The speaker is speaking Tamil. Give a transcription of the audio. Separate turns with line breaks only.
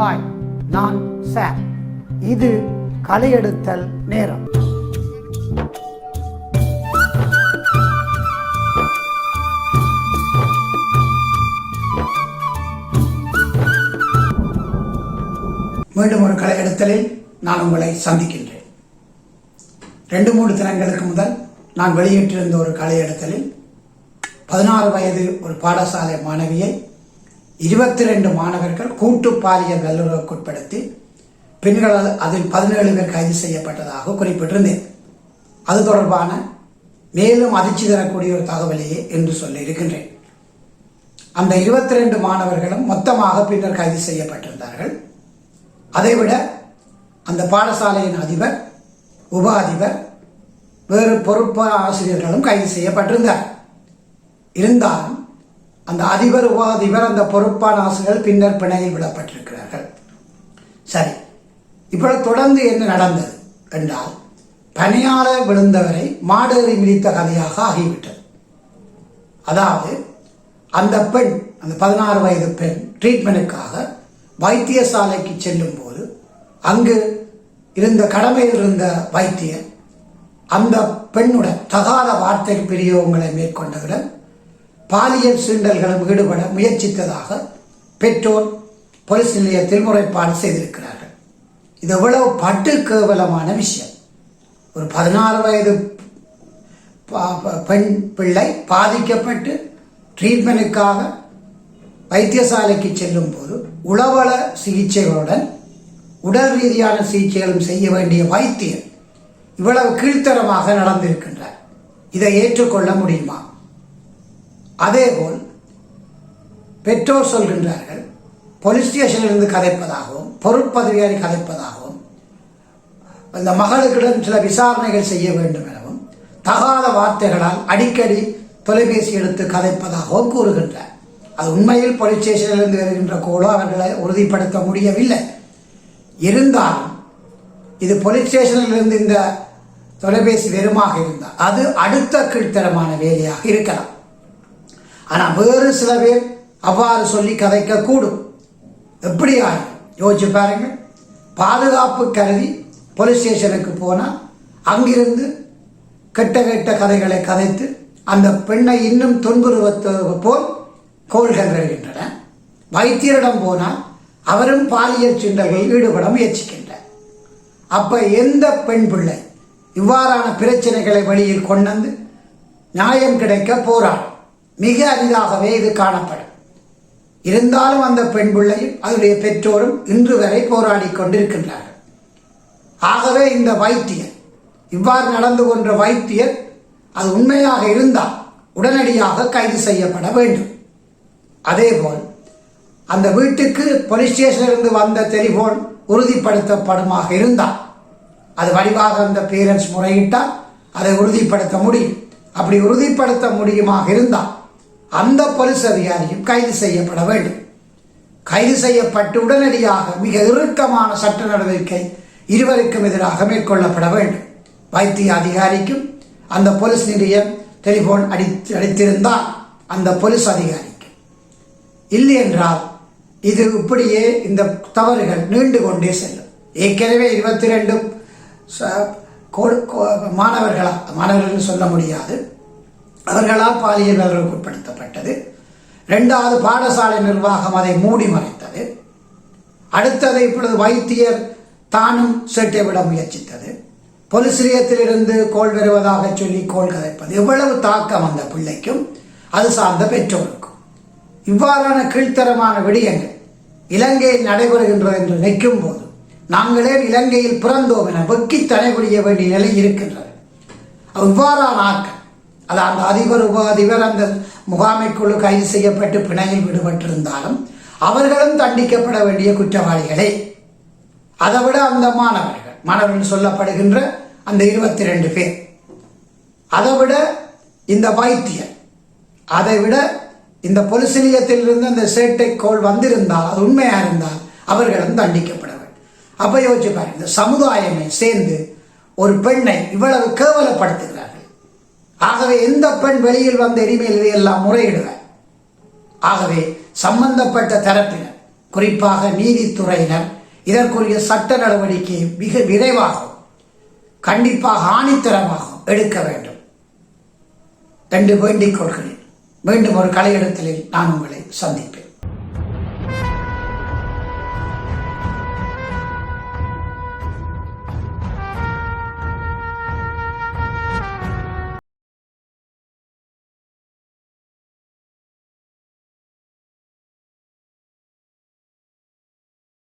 ஹாய் நான் சார். இது கலையெடுத்தல் நேரம். மீண்டும் ஒரு கலையெடுத்தலில் நான் உங்களை சந்திக்கின்றேன். ரெண்டு மூன்று தினங்களுக்கு முதல் நான் வெளியிட்டிருந்த ஒரு கலையெடுத்தலில் பதினாறு வயது ஒரு பாடசாலை மாணவியை இருபத்தி ரெண்டு மாணவர்கள் கூட்டு பாலியல் வல்லுறவுக்குட்படுத்தி பெண்கள் அதில் பதினேழு பேர் கைது செய்யப்பட்டதாக குறிப்பிட்டிருந்தேன். அது தொடர்பான மேலும் அதிர்ச்சி தரக்கூடிய ஒரு தகவலையே என்று சொல்லி இருக்கின்றேன். அந்த இருபத்தி ரெண்டு மாணவர்களும் மொத்தமாக பின்னர் கைது செய்யப்பட்டிருந்தார்கள். அதைவிட அந்த பாடசாலையின் அதிபர் உப அதிபர் வேறு பொறுப்பு ஆசிரியர்களும் கைது செய்யப்பட்டிருந்தார். இருந்தாலும் அந்த அதிபர் உபாதிபர் அந்த பொறுப்பான ஆசிரியர்கள் பின்னர் பிணையில் விடப்பட்டிருக்கிறார்கள். சரி. இப்பொழுது தொடர்ந்து என்ன நடந்தது என்றால் பணியாளர் விழுந்தவரை மாடேறி மிதித்த கதையாக ஆகிவிட்டது. அதாவது அந்த பெண் அந்த பதினாறு வயது பெண் ட்ரீட்மெண்ட்டுக்காக வைத்தியசாலைக்கு செல்லும் போது அங்கு இருந்த கடமையில் இருந்த வைத்தியர் அந்த பெண்ணுடன் தகாத வார்த்தை பிரயோகங்களை மேற்கொண்டவுடன் பாலியல் சீண்டல்களும் ஈடுபட முயற்சித்ததாக பெற்றோர் போலீஸ் நிலையத்தில் முறைப்பாடு செய்திருக்கிறார்கள். இது எவ்வளவு பட்டு கேவலமான விஷயம். ஒரு பதினாறு வயது பெண் பிள்ளை பாதிக்கப்பட்டு ட்ரீட்மெண்ட்டுக்காக வைத்தியசாலைக்கு செல்லும் போது உளவள சிகிச்சைகளுடன் உடல் ரீதியான சிகிச்சைகளும் செய்ய வேண்டிய வைத்தியர் இவ்வளவு கீழ்த்தரமாக நடந்திருக்கின்றார். இதை ஏற்றுக்கொள்ள முடியுமா? அதேபோல் பெற்றோர் சொல்கின்றார்கள் போலீஸ் ஸ்டேஷனிலிருந்து கதைப்பதாகவும் பொருட்பதவியாரி கதைப்பதாகவும் அந்த மகளுக்கிடம் சில விசாரணைகள் செய்ய வேண்டும் எனவும் தகாத வார்த்தைகளால் அடிக்கடி தொலைபேசி எடுத்து கதைப்பதாகவும் கூறுகின்றார். அது உண்மையில் போலீஸ் ஸ்டேஷனிலிருந்து வருகின்ற கோலோ அவர்களை உறுதிப்படுத்த முடியவில்லை. இருந்தாலும் இது போலீஸ் ஸ்டேஷனிலிருந்து இந்த தொலைபேசி வெறுமாக இருந்தால் அது அடுத்த கீழ்த்தரமான வேலையாக இருக்கலாம். ஆனால் வேறு சில பேர் அவ்வாறு சொல்லி கதைக்க கூடும் எப்படியா யோசிச்சு பாருங்க. பாதுகாப்பு கருதி போலீஸ் ஸ்டேஷனுக்கு போனால் அங்கிருந்து கெட்ட கெட்ட கதைகளை கதைத்து அந்த பெண்ணை இன்னும் துன்புறுவது போல் கோள்கள் வருகின்றன. வைத்தியரிடம் போனால் அவரும் பாலியல் சிண்டல்களில் ஈடுபட முயற்சிக்கின்றார் அப்போ எந்த பெண் பிள்ளை இவ்வாறான பிரச்சனைகளை வழியில் கொண்டு நியாயம் கிடைக்க போராடும் மிக அரிதாகவே இது காணப்படும். இருந்தாலும் அந்த பெண் பிள்ளையும் அதனுடைய பெற்றோரும் இன்று வரை போராடி கொண்டிருக்கின்றார்கள். ஆகவே இந்த வைத்தியர் இவ்வாறு நடந்து கொன்ற வைத்தியர் அது உண்மையாக இருந்தால் உடனடியாக கைது செய்யப்பட வேண்டும். அதேபோல் அந்த வீட்டுக்கு போலீஸ் ஸ்டேஷனிலிருந்து வந்த டெலிஃபோன் உறுதிப்படுத்தப்படுமாக இருந்தால் அது வடிவாக அந்த பேரண்ட்ஸ் முறையிட்டால் அதை உறுதிப்படுத்த முடியும். அப்படி உறுதிப்படுத்த முடியுமாக இருந்தால் அந்த போலீஸ் அதிகாரியும் கைது செய்யப்பட வேண்டும். கைது செய்யப்பட்டு உடனடியாக மிக இறுக்கமான சட்ட நடவடிக்கை இருவருக்கும் எதிராக மேற்கொள்ளப்பட வேண்டும். வைத்திய அதிகாரிக்கும் அந்த போலீஸ் நிலையம் டெலிஃபோன் அடி அடித்திருந்தால் அந்த போலீஸ் அதிகாரிக்கு. இல்லை என்றால் இது இப்படியே இந்த தவறுகள் நீண்டு கொண்டே செல்லும். ஏற்கனவே இருபத்தி ரெண்டும் மாணவர்களா மாணவர்கள் சொல்ல முடியாது. அவர்களால் பாலியல் வல்லுறவுக்கு உட்படுத்தப்பட்டது ரெண்டாவது பாடசாலை நிர்வாகம் அதை மூடி மறைத்தது. அடுத்தது இப்பொழுது வைத்தியர் தானும் சேட்டை விட முயற்சித்தது. போலீஸ் நிலையத்திலிருந்து கோல் வருவதாக சொல்லி கோல் கதைப்பது. எவ்வளவு தாக்கம் அந்த பிள்ளைக்கும் அது சார்ந்த பெற்றோருக்கும். இவ்வாறான கீழ்த்தரமான விடயங்கள் இலங்கையில் நடைபெறுகின்றது என்று நிற்கும் போது நாங்களே இலங்கையில் பிறந்தோம் என வெக்கி தடைபுரிய வேண்டிய நிலை இருக்கின்றது. இவ்வாறான ஆக்கள் அது அந்த அதிபர் உப அதிபர் அந்த முகாமைக்குழு கைது செய்யப்பட்டு பிணையில் விடுபட்டிருந்தாலும் அவர்களும் தண்டிக்கப்பட வேண்டிய குற்றவாளிகளே. அதை விட அந்த மாணவர்கள் மாணவர்கள் சொல்லப்படுகின்ற அந்த இருபத்தி ரெண்டு பேர். அதை விட இந்த வைத்தியர் அதை விட இந்த பொலிசிலியத்தில் இருந்து அந்த சேட்டை கோள் வந்திருந்தால் அது உண்மையாக இருந்தால் அவர்களும் தண்டிக்கப்பட வேண்டும். அப்போ யோசிச்சு பாருங்க இந்த சமுதாயமே சேர்ந்து ஒரு பெண்ணை இவ்வளவு கேவலப்படுத்துகிறார் ஆகவே எந்த பெண் வெளியில் வந்த இனிமேல் இதையெல்லாம் முறையிடுவார் ஆகவே சம்பந்தப்பட்ட தரப்பினர் குறிப்பாக நீதித்துறையினர் இதற்குரிய சட்ட நடவடிக்கையை மிக விரைவாகவும் கண்டிப்பாக ஆணித்தரமாகவும் எடுக்க வேண்டும். என்று வேண்டிக் கொள்கிறேன் மீண்டும் ஒரு கலையிடத்தில் நான் உங்களை சந்திப்பேன்.